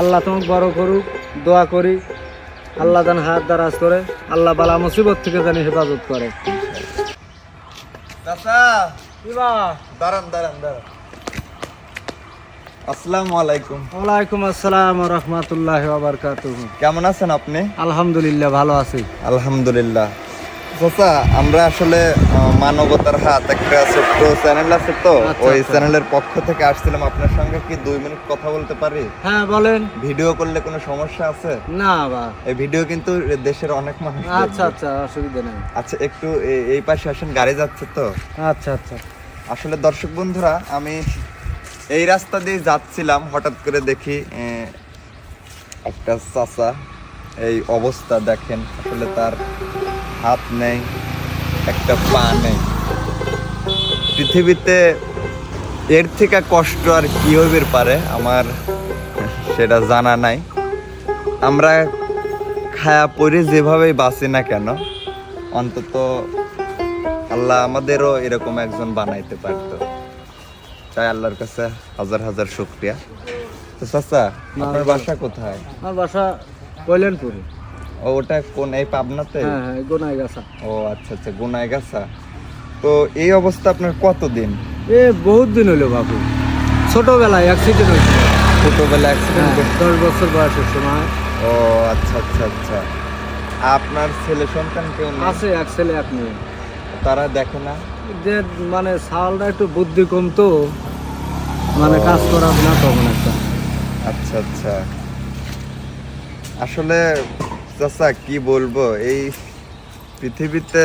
আল্লাহ তোমাকে বড় করুক দোয়া করি। আল্লাহ যেন হাত দারাজ করে আল্লাহ বালা মুসিবত থেকে জানি হেফাজত করে। চাচা দাঁড়ান দাঁড়ান দাঁড়ান। আসসালামু আলাইকুম। ওয়ালাইকুম আসসালাম রহমতুল্লাহ বাবরকাতুহ কেমন আছেন আপনি? আলহামদুলিল্লাহ ভালো আছি। আলহামদুলিল্লাহ। চাচা আমরা আসলে মানবতার হাত একটা ছোট্ট চ্যানেল আছে তো আচ্ছা, ওই। চ্যানেলের পক্ষ থেকে আসছিলাম। আপনার সঙ্গে কি দুই মিনিট কথা বলতে পারি? হ্যাঁ বলেন। ভিডিও করলে কোনো সমস্যা আছে? না বা। এই ভিডিও কিন্তু দেশের অনেক মানুষ আচ্ছা আচ্ছা অসুবিধা নেই। আচ্ছা একটু এই পাশে আসেন গাড়ি যাচ্ছে তো। আচ্ছা আচ্ছা। আসলে দর্শক বন্ধুরা আমি এই রাস্তা দিয়ে যাচ্ছিলাম হঠাৎ করে দেখি একটা চাচা এই অবস্থা দেখেন আসলে তার হাত নেই একটা পা নেই। পৃথিবীতে এর থেকে কষ্ট আর কি হইবে পারে আমার সেটা জানা নাই। আমরা খায়া পরে যেভাবেই বাঁচি না কেন অন্তত আল্লাহ আমাদেরও এরকম একজন বানাইতে পারত। তাই আল্লাহর কাছে হাজার হাজার শুক্রিয়া। তো চাচা আপনার বাসা কোথায়? আমার বাসা কল্যাণপুরে। ও ওটা কোন এই পাবনাতে? হ্যাঁ হ্যাঁ গোনাই ও আচ্ছা আচ্ছা গুনায় গাছা তো এই অবস্থা আপনার কতদিন? এ বহুত দিন হলো বাবু ছোটবেলায় অ্যাক্সিডেন্ট হয়েছিল ছোটবেলা হ্যাঁ, অ্যাক্সিডেন্ট দশ বছর বয়সের সময়। ও আচ্ছা আচ্ছা আচ্ছা। আপনার ছেলে সন্তান কেউ? আছে এক ছেলে এক মেয়ে। তারা দেখে না? যে মানে সালটা একটু বুদ্ধি কম তো। মানে কাজ করা না তখন একটা। আচ্ছা আচ্ছা। আসলে চাচা কি বলব? এই পৃথিবীতে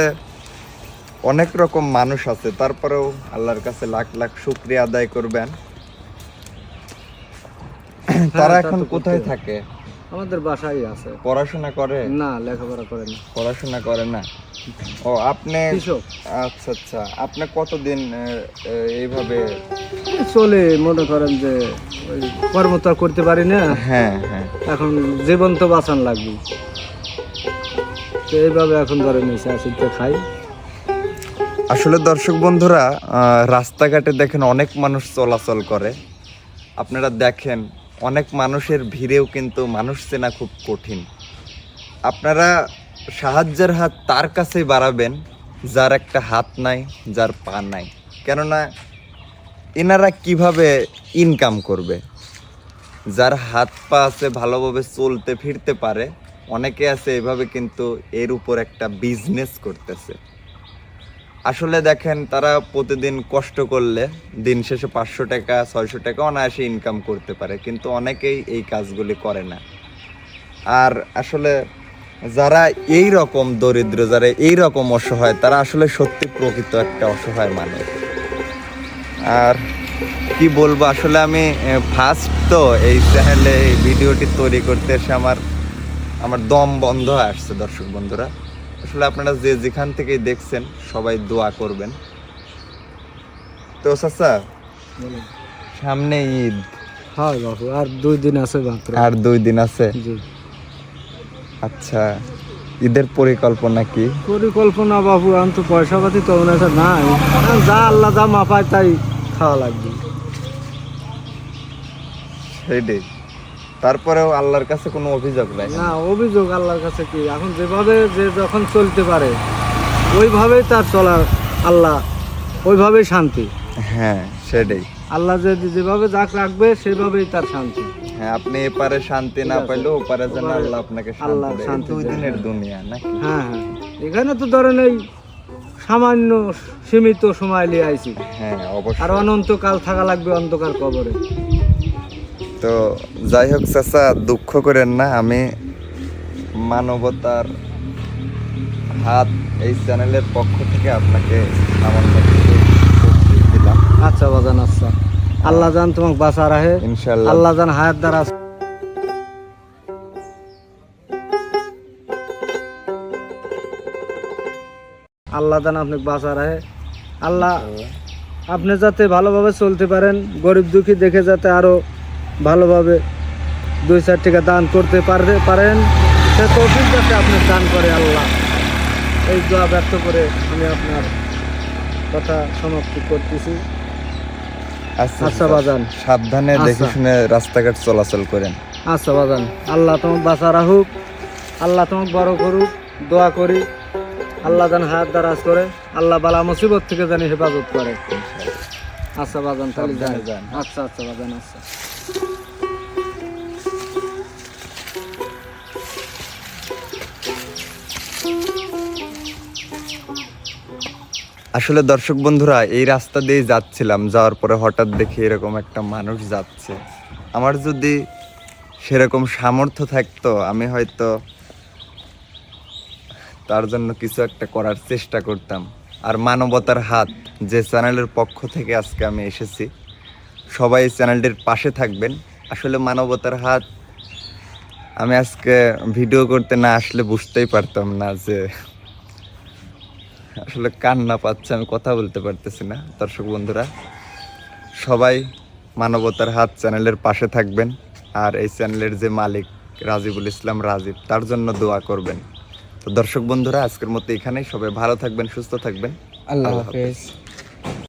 অনেক রকম মানুষ আছে তারপরেও আল্লাহর কাছে লাখ লাখ শুক্রিয়া আদায় করবেন। তারা এখন কোথায় থাকে? আমাদের বাসায় আছে। পড়াশোনা করে? না লেখাপড়া করে না। পড়াশোনা করে না? ও আপনি আচ্ছা আচ্ছা আপনি কতদিন এইভাবে চলে মনে করেন যে ওই কর্ম তো করতে পারি না। হ্যাঁ হ্যাঁ। এখন জীবন তো বাঁচান লাগবে। এইভাবে এখন আসি তো খাই। আসলে দর্শক বন্ধুরা রাস্তাঘাটে দেখেন অনেক মানুষ চলাচল করে। আপনারা দেখেন, অনেক মানুষের ভিড়েও কিন্তু মানুষ চেনা খুব কঠিন। আপনারা সাহায্যের হাত তার কাছেই বাড়াবেন, যার একটা হাত নাই, যার পা নাই। কেননা, এনারা কীভাবে ইনকাম করবে? যার হাত পা আছে, ভালোভাবে চলতে, ফিরতে পারে অনেকে আছে এভাবে কিন্তু এর উপর একটা বিজনেস করতেছে। আসলে দেখেন, তারা প্রতিদিন কষ্ট করলে দিন শেষে পাঁচশো টাকা, ছয়শো টাকা অনায়াসে ইনকাম করতে পারে, কিন্তু অনেকেই এই কাজগুলি করে না। আর আসলে যারা এই রকম দরিদ্র, যারা এই রকম অসহায়, তারা আসলে সত্যি প্রকৃত একটা অসহায় মানুষ আর কি বলব, আসলে আমি ফার্স্ট তো এই চ্যানেলে এই ভিডিওটি তৈরি করতে এসে আমার আমার দম বন্ধ হয়ে আসছে দর্শক বন্ধুরা। আসলে আপনারা যে যেখান থেকেই দেখছেন সবাই দোয়া করবেন। তো চাচা সামনে ঈদ। হয় বাবু আর দুই দিন আছে মাত্র। আর দুই দিন আছে? আচ্ছা ঈদের পরিকল্পনা কি? পরিকল্পনা বাবু আমি তো পয়সা পাতি তেমন একটা নাই। যা আল্লাহ যা মাপায় তাই খাওয়া লাগবে। সেইটাই তারপরেও আল্লাহর কাছে কোনো অভিযোগ নাই। না অভিযোগ আল্লাহর কাছে কি? এখন যেভাবে যে যখন চলতে পারে ওইভাবেই তার চলার আল্লাহ ওইভাবেই শান্তি। হ্যাঁ সেটাই। আল্লাহ যে যেভাবে যাক রাখবে সেভাবেই তার শান্তি। হ্যাঁ আপনি এপারে শান্তি না। পাইলেও ওপারে যেন আল্লাহ আপনাকে আল্লাহ শান্তি দুই দিনের। দুনিয়া নাকি হ্যাঁ হ্যাঁ। এখানে তো ধরেন এই সামান্য সীমিত সময় নিয়ে আইছি। হ্যাঁ আর অনন্তকাল থাকা লাগবে অন্ধকার কবরে। তো যাই হোক চাচা দুঃখ করেন না আমি মানবতার হাত এই চ্যানেলের পক্ষ থেকে আপনাকে দিলাম। আচ্ছা বাজান আচ্ছা। আল্লাহ জান তোমাকে বাঁচা রাহে ইনশাল্লাহ আল্লাহ জান হায়াত দ্বারা আল্লাহ জান আপনাকে বাঁচা রাহে আল্লাহ আপনি যাতে ভালোভাবে চলতে পারেন গরিব দুঃখী দেখে যাতে আরও ভালোভাবে দুই চার টাকা দান করতে পারবে পারেন। সে তৌফিক যাতে আপনি দান করে আল্লাহ। এই দোয়া ব্যর্থ করে আমি আপনার কথা সমাপ্তি করতেছি। আচ্ছা আচ্ছা বাজান। সাবধানে দেখে আচ্ছা। শুনে রাস্তাঘাট চলাচল করেন। আচ্ছা বাজান। আল্লাহ তোমাকে বাঁচা রাখুক। আল্লাহ তোমাকে বড় করুক। দোয়া করি। আল্লাহ যেন হাত দারাজ করে। আল্লাহ বালা মুসিবত থেকে জানি হেফাজত করে। আচ্ছা বাজান তাহলে যান। আচ্ছা আচ্ছা বাজান আচ্ছা। আসলে দর্শক বন্ধুরা, এই রাস্তা দিয়ে যাচ্ছিলাম। যাওয়ার পরে হঠাৎ দেখি এরকম একটা মানুষ যাচ্ছে। আমার যদি সেরকম সামর্থ্য থাকতো, আমি হয়তো তার জন্য কিছু একটা করার চেষ্টা করতাম। আর মানবতার হাত, যে চ্যানেলের পক্ষ থেকে আজকে আমি এসেছি, সবাই চ্যানেলটির পাশে থাকবেন। আসলে মানবতার হাত, আমি আজকে ভিডিও করতে না আসলে বুঝতেই পারতাম না যে আসলে কান্না পাচ্ছে আমি কথা বলতে পারতেছি না। দর্শক বন্ধুরা সবাই মানবতার হাত চ্যানেলের পাশে থাকবেন আর এই চ্যানেলের যে মালিক রাজিবুল ইসলাম রাজীব তার জন্য দোয়া করবেন। তো দর্শক বন্ধুরা আজকের মতো এখানেই সবাই ভালো থাকবেন সুস্থ থাকবেন। আল্লাহ আল্লাহ হাফেজ।